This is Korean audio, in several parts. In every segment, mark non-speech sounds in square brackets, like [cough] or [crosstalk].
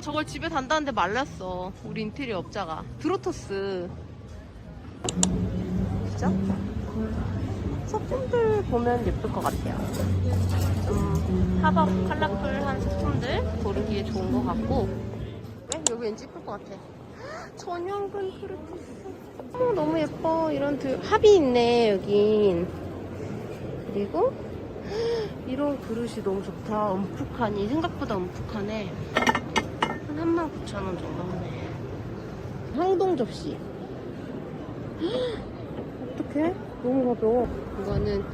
내가 저걸 집에 단다는데 말랐어. 우리 인테리어 업자가. 드로토스. 진짜? 소품들 보면 예쁠 것 같아요. 좀 팝업 컬러풀한 소품들 고르기에 좋은 것 같고. 왜? 여기 왠지 예쁠 것 같아. 전용근 크루티스. 어, 너무 예뻐. 이런 드... 합이 있네, 여긴. 그리고 이런 그릇이 너무 좋다. 움푹하니. 생각보다 움푹하네. 한 39,000원 정도 하네. 항동 접시. 어떡해? 너무 가벼워. 이거는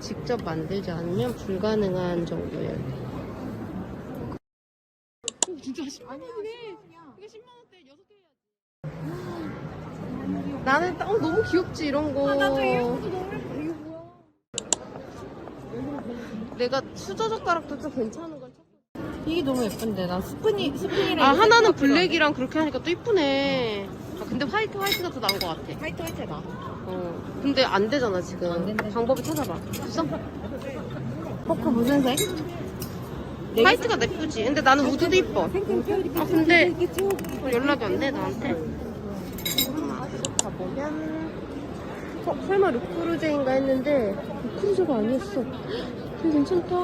직접 만들지 않으면 불가능한 정도예요. 진짜 10만 원이네. 이거 10만 원대 6개 해야지. 나는 어, 너무 귀엽지, 이런 거. 나도 이거 너무 예뻐. 이거 뭐야? 내가 수저 젓가락도 좀 괜찮은 걸 찾고. 이게 너무 예쁜데 나 스푼이 스푼이랑 아, 이거 하나는 생각보다 블랙이랑 그렇게 하니까 또 이쁘네. 아, 근데 화이트 화이트가 더 나은 것 같아. 화이트 화이트다. 어. 근데 안 되잖아, 지금. 안 된대. 방법을 찾아봐. 있어? 포크 무슨 색? 화이트가 예쁘지. 근데 나는 우드도 이뻐. 아, 근데 연락이 안 돼, 나한테. 가보면. 어, 설마 루크루제인가 했는데, 루크루제가 아니었어. 되게 괜찮다.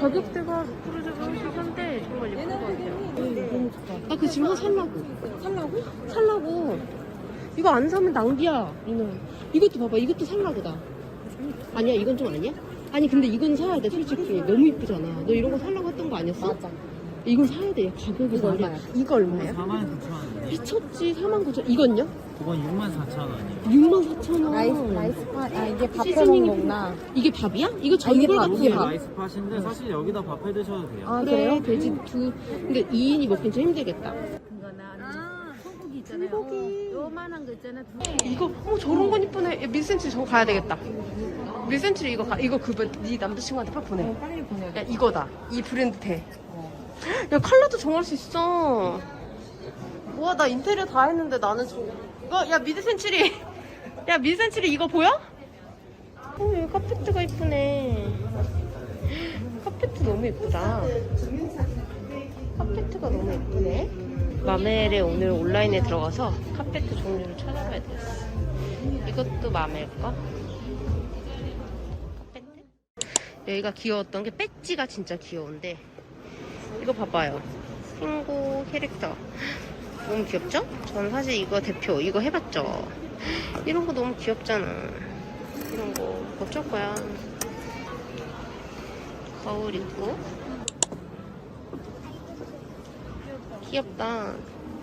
가격대가 루크루제가 훨씬 싼데, 정말 예쁜 것 같아요. 너무 좋다. 나그 지금 하나 살라고. 살라고? 살라고. 이거 안 사면 낭비야, 이는. 이것도 봐봐, 이것도 살라고, 나. 아니야, 이건 좀 아니야? 아니, 근데 이건 사야 돼, 솔직히. 너무 이쁘잖아. 너 이런 거 살라고 했던 거 아니었어? 맞아. 이건 사야 돼, 가격이. 얼마야? 이거 얼마야? 49,000원이에요. 미쳤지, 4만 9천. 이건요? 그건 64,000원이에요. 6만 4천 원. 라이스 라이스 파. 아 이게 밥해 시즈닝이 먹는 거구나. 이게 밥이야? 이거 아, 이게 전골 밥, 같은 이게. 밥. 라이스 팥인데 사실 여기다 밥해 드셔도 돼요. 아 그래, 그래요? 돼지 두. 근데 2인이 먹긴 좀 힘들겠다. 아, 소고기 있잖아요. 소고기. 요만한 거 있잖아요. 이거, 어, 저런 건 이쁘네. 야, 밀센치 저거 가야 되겠다. 밀센치 이거 가, 이거 그거 네 남자친구한테 빨리 보내. 어, 빨리 보내. 야, 이거다. 이 브랜드 돼. 야, 컬러도 정할 수 있어. 우와, 나 인테리어 다 했는데 나는 저, 이거, 야, 미드 센츄리. 야, 미드 센츄리 이거 보여? 어, 여기 카페트가 이쁘네. 카페트 너무 예쁘다. 카페트가 너무 예쁘네. 마멜에 오늘 온라인에 들어가서 카페트 종류를 찾아봐야 되겠어. 이것도 마멜까? 카페트? 여기가 귀여웠던 게 배지가 진짜 귀여운데 이거 봐봐요. 친구 캐릭터. 너무 귀엽죠? 전 사실 이거 대표, 이거 해봤죠? 이런 거 너무 귀엽잖아. 이런 거 어쩔 거야. 거울 있고. 귀엽다.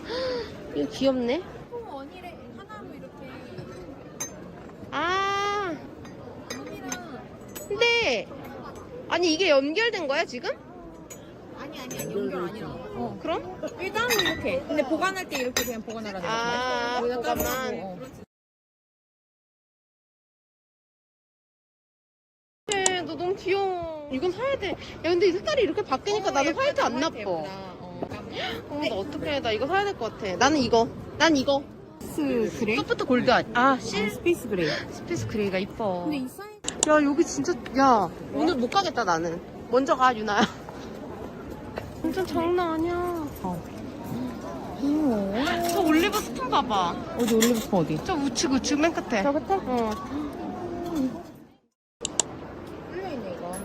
[gasps] 이거 귀엽네? 아. 근데, 아니, 이게 연결된 거야, 지금? 아니 아니 아니 연결 아니라. 어. 그럼? 일단은 이렇게. 근데 보관할 때 이렇게 그냥 보관하라 돼. 아, 여기다 따로 보관만. 하고, 어. 그래, 너 너무 귀여워. 이건 사야 돼. 야, 근데 이 색깔이 이렇게 바뀌니까 나는 화이트 안 나빠. 어. 어머, 나 어떡해. 나 이거 사야 될 것 같아. 나는 이거. 난 이거. 스 그레이? 소프트 골드 아니 아, 실 스페이스 그레이. 스페이스 그레이가 이뻐. 근데 이 사이즈 야, 여기 진짜, 야, 오늘 못 가겠다, 나는. 먼저 가, 유나야. 완전 장난 아니야. 귀여워. 저 올리브 스푼 봐봐. 어디 올리브 스푼 어디? 저 우측, 우측, 맨 끝에. 저 끝에? 어. 이거.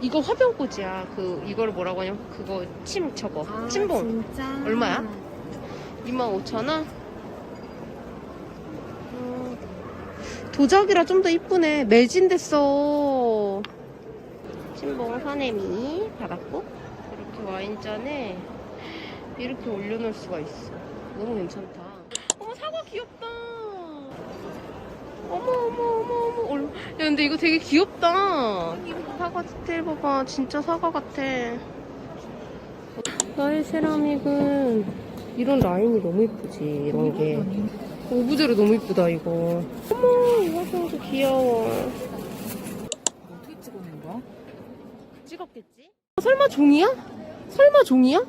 이거 화병꽂이야. 그, 이거를 뭐라고 하냐면, 그거, 침, 저거. 침봉. 아, 진짜. 얼마야? 25,000원? 음, 도자기라 좀 더 이쁘네. 매진됐어. 침봉 사내미 받았고, 이렇게 와인잔에 이렇게 올려놓을 수가 있어. 너무 괜찮다. 어머, 사과 귀엽다. 어머, 어머, 어머, 어머. 얼- 야, 근데 이거 되게 귀엽다. 사과 디테일 봐봐. 진짜 사과 같아. 나의 세라믹은 이런 라인이 너무 이쁘지 이런 게 오브제로 너무 이쁘다 이거 어머 이 화장도 귀여워 어떻게 찍어낸 거야? 찍었겠지? 설마 종이야? 설마 종이야?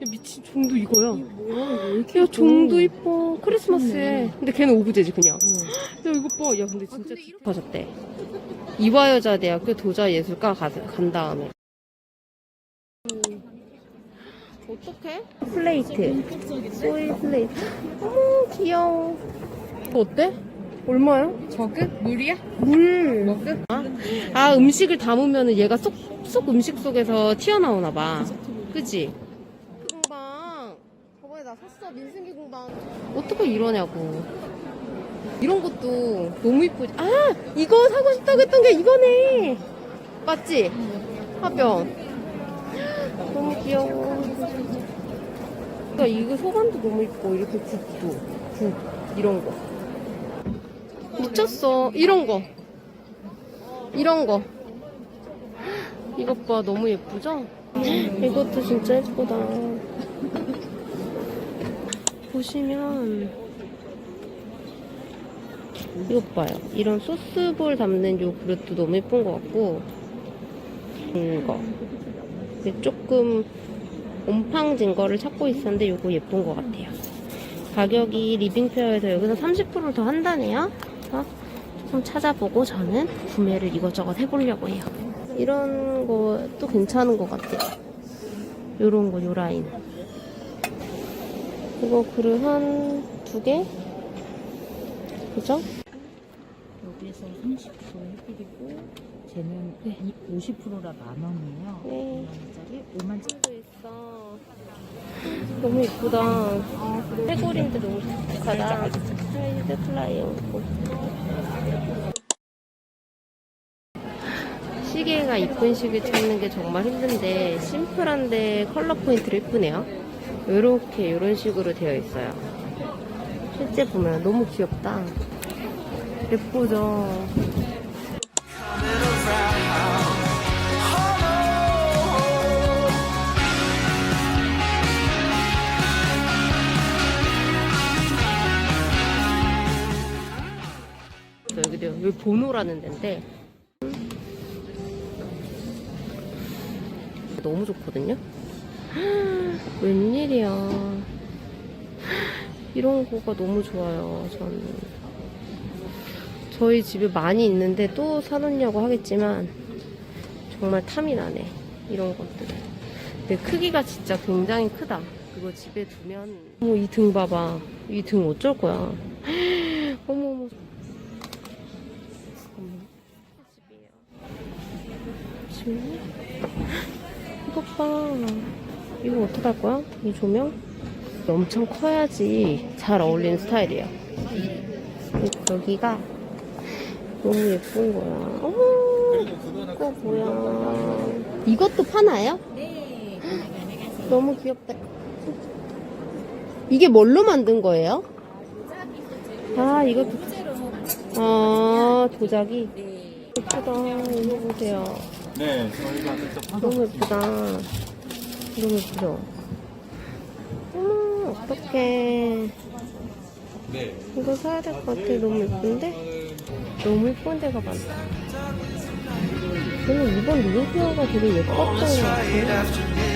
야 미친 종도 이거야 뭐야 왜 이렇게 야 종도 이뻐 크리스마스에 근데 걔는 오브제지 그냥 응. 야 이거 봐 야 근데 진짜 근데 이렇게- 가졌대 이화여자대학교 도자예술과 가, 간 다음에 어떡해? 플레이트. 소이 플레이트. 어머, 귀여워. 이거 어때? 얼마야? 저그? 물이야? 물. 머그? 아, 음식을 담으면 얘가 쏙, 쏙 음식 속에서 튀어나오나 봐. 그치? 나 샀어, 민승기 공방. 어떻게 이러냐고. 이런 것도 너무 이쁘지. 아! 이거 사고 싶다고 했던 게 이거네! 맞지? 화병. 너무 귀여워. 그러니까 이거 소반도 너무 이뻐. 이렇게 굽도. 굽. 이런 거. 미쳤어. 이런 거. 이런 거. 이것 봐. 너무 예쁘죠? 이것도 진짜 예쁘다. 보시면 이것 봐요. 이런 소스볼 담는 요 그릇도 너무 예쁜 것 같고 이거 조금 옴팡진 거를 찾고 있었는데 요거 예쁜 것 같아요. 가격이 리빙페어에서 여기서 30%더 한다네요. 그래서 조금 찾아보고 저는 구매를 이것저것 해보려고 해요. 이런 것도 괜찮은 것 같아요. 요런 거, 요 라인. 이거 그릇 한 두 개? 그죠? 여기에서 30% 혜택이고 쟤는 50%라 만 원이에요. 네. 2만원짜리 5만짜리. 도 있어. 너무 이쁘다. 해골인데 너무 좋다. 사이드 플라이어. 시계가 이쁜 시계 찾는 게 정말 힘든데 심플한데 컬러 포인트를 이쁘네요. 이렇게 이런 식으로 되어 있어요. 실제 보면 너무 귀엽다. 예쁘죠? 여기도 여기 보노라는 데인데 너무 좋거든요. [gasps] 웬일이야. [gasps] 이런 거가 너무 좋아요. 저는 저희 집에 많이 있는데 또 사놓냐고 하겠지만 정말 탐이 나네. 이런 것들. 근데 크기가 진짜 굉장히 크다. 이거 집에 두면 어머 이 등 봐봐. 이 등 어쩔 거야. [gasps] 어머 어머. 집이에요. 지금 이것 봐. 이거 어떡할 거야? 이 조명? 엄청 커야지 잘 어울리는 스타일이야. 여기가 너무 예쁜 거야. 어머, 이거 뭐야. 이것도 파나요? 네. 너무 귀엽다. 이게 뭘로 만든 거예요? 아, 이것도. 아, 도자기? 네. 예쁘다. 이거 보세요. 네, 너무 예쁘다. 너무 예쁘죠? 어머, 어떡해. 네. 이거 사야 될 것 같아. 너무 예쁜데? 너무 예쁜 데가 많다. 저는 이번 리뷰표가 되게 예뻤던 것 같아요.